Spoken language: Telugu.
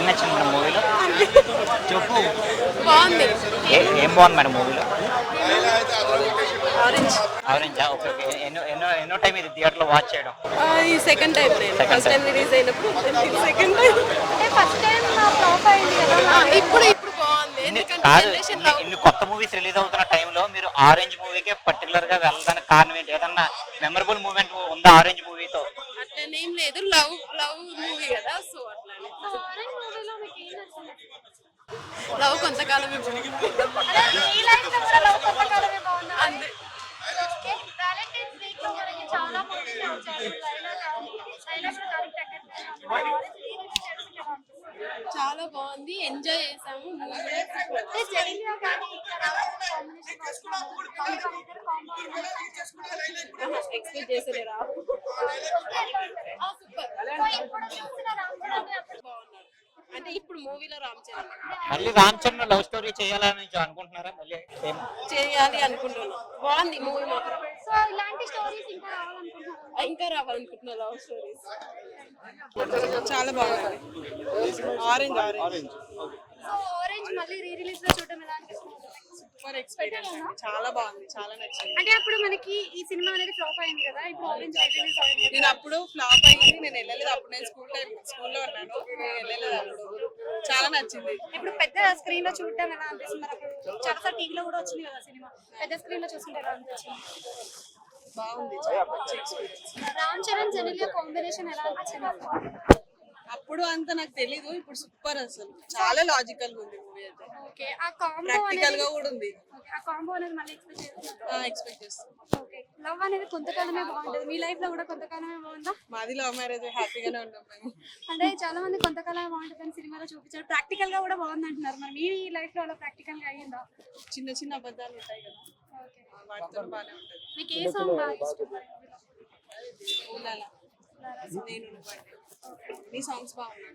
నచ్చింది మేడం మూవీలో? చెప్పు. బాగుంది. ఏ- ఏం బాగుంది మేడం మూవీలో? Orange Orange okay okay. ఎన్నో ఎన్నో ఎన్నో టైం ఇది థియేటర్లో వాచ్ చేయడం. ఈ సెకండ్ టైం నేను. Second first time. రిలీజ్ అయినప్పుడు సెకండ్ టైం అంటే ఫస్ట్ టైం ఫ్లాప్ అయింది కదా ఇప్పుడు ఇప్పుడు బాగుంది. ఇన్ని- ఎందుకంటే కాదు జనరేషన్ ఇన్ని- ఇన్ని కొత్త మూవీస్ రిలీజ్ అవుతున్న టైంలో మీరు ఆరెంజ్ మూవీకే పర్టికులర్గా వెళ్ళడానికి కారణం ఏంటి? ఏదన్నా మెమరబుల్ మూమెంట్ ఉందా ఆరెంజ్ మూవీతో అట్లనేం లేదు. లవ్ లవ్ మూవీ కదా సో అట్లానే ఏం లవ్ కొంతకాలమే బాగుంది అదే ఈ లైఫ్లో కూడా లవ్ కొంతకాలమే బాగుందా అంతే. ఓకే వ్యాలంటైన్స్ వీక్లో మనకి చాలా మూవీస్ వచ్చాయి. లైలా కానీ లైలా కూడా దానికి తగ్గట్టు ఆరెంజ్ రీరిలీజ్ చేస్తే ఎలా అనిపిస్తుంది? చాలా బాగుంది ఎంజాయ్ చేసాము మూవీ అంటే జెనిలియా కానీ ఇంకా రావాలి కాంబినేషన్ వస్తున్నారు ఇద్దరు కాంబినేషన్ ఎక్స్పెక్ట్ చేసలేరా సూపర్ సో ఇప్పుడు చూసిన రామ్ చరణ్ అప్పుడు బాగున్నాడు అంటే ఇప్పుడు మూవీలో రామ్ చరణ్. మళ్ళీ రామ్ చరణ్ లవ్ స్టోరీ చేయాలని అనుకుంటున్నారా? మళ్ళీ సేమ్ చేయాలి అనుకుంటున్నాను. బాగుంది మూవీ మాత్రం. సో ఇలాంటి స్టోరీస్ ఇంకా రావాలనుకుంటున్నాను ఇంకా రావాలనుకుంటున్నా లవ్ స్టోరీస్. చాలా బాగుంది. ఆరెంజ్ ఆరెంజ్ సో ఆరెంజ్ మళ్ళీ రీ రిలీజ్లో చూడడం ఎలా అనిపిస్తుంది సూపర్ ఎక్స్పీరియన్స్ చాలా బాగుంది. చాలా నచ్చింది. అంటే అప్పుడు మనకి ఈ సినిమా అనేది ఫ్లాప్ అయింది కదా? ఇప్పుడు ఆరెంజ్ అయింది నేను అప్పుడు ఫ్లాప్ అయ్యింది నేను వెళ్ళలేదు. అప్పుడు నేను స్కూల్ టైం స్కూల్లో ఉన్నాను. నేను వెళ్ళలేదు అప్పుడు. చాలా నచ్చింది. ఇప్పుడు పెద్ద స్క్రీన్లో చూడడం ఎలా అనిపిస్తుంది? అప్పుడు చాలా టీవీలో కూడా వచ్చింది కదా సినిమా. పెద్ద స్క్రీన్లో చూస్తుంటే ఎలా అనిపించింది? బాగుంది. చాలా మంచి ఎక్స్పీరియన్స్ రామ్ చరణ్ జెనిలియా కాంబినేషన్ ఎలా అనిపించింది? అప్పుడు అంత నాకు తెలీదు ఇప్పుడు సూపర్ అసలు. చాలా లాజికల్ ఉంది మూవీ అయితే. ఓకే ఆ కాంబో ప్రాక్టికల్గా కూడా ఉంది. ఆ కాంబో అనేది మళ్ళీ ఎక్స్పెక్ట్ చేస్తున్నాను ఎక్స్పెక్ట్ చేస్తాను ఓకే లవ్ అనేది కొంతకాలమే బాగుంటుంది. మీ లైఫ్లో కూడా కొంతకాలమే బాగుందా? మాది లవ్ మ్యారేజ్ హ్యాపీగానే ఉన్నాం మేము. అంటే చాలా మంది కొంతకాలమే బాగుంటుంది అని సినిమాలో చూపించారు. ప్రాక్టికల్గా కూడా బాగుంది అంటున్నారు. మరి మీ లైఫ్లో అలా ప్రాక్టికల్గా అయ్యిందా? చిన్న చిన్న అబద్ధాలు ఉంటాయి కదా. వాటితో బాగానే ఉంటుంది. మీకు ఏ సాంగ్ బాగా ఇష్టం? నేను నువ్వంటే నీ సాంగ్స్ బాగున్నాయి.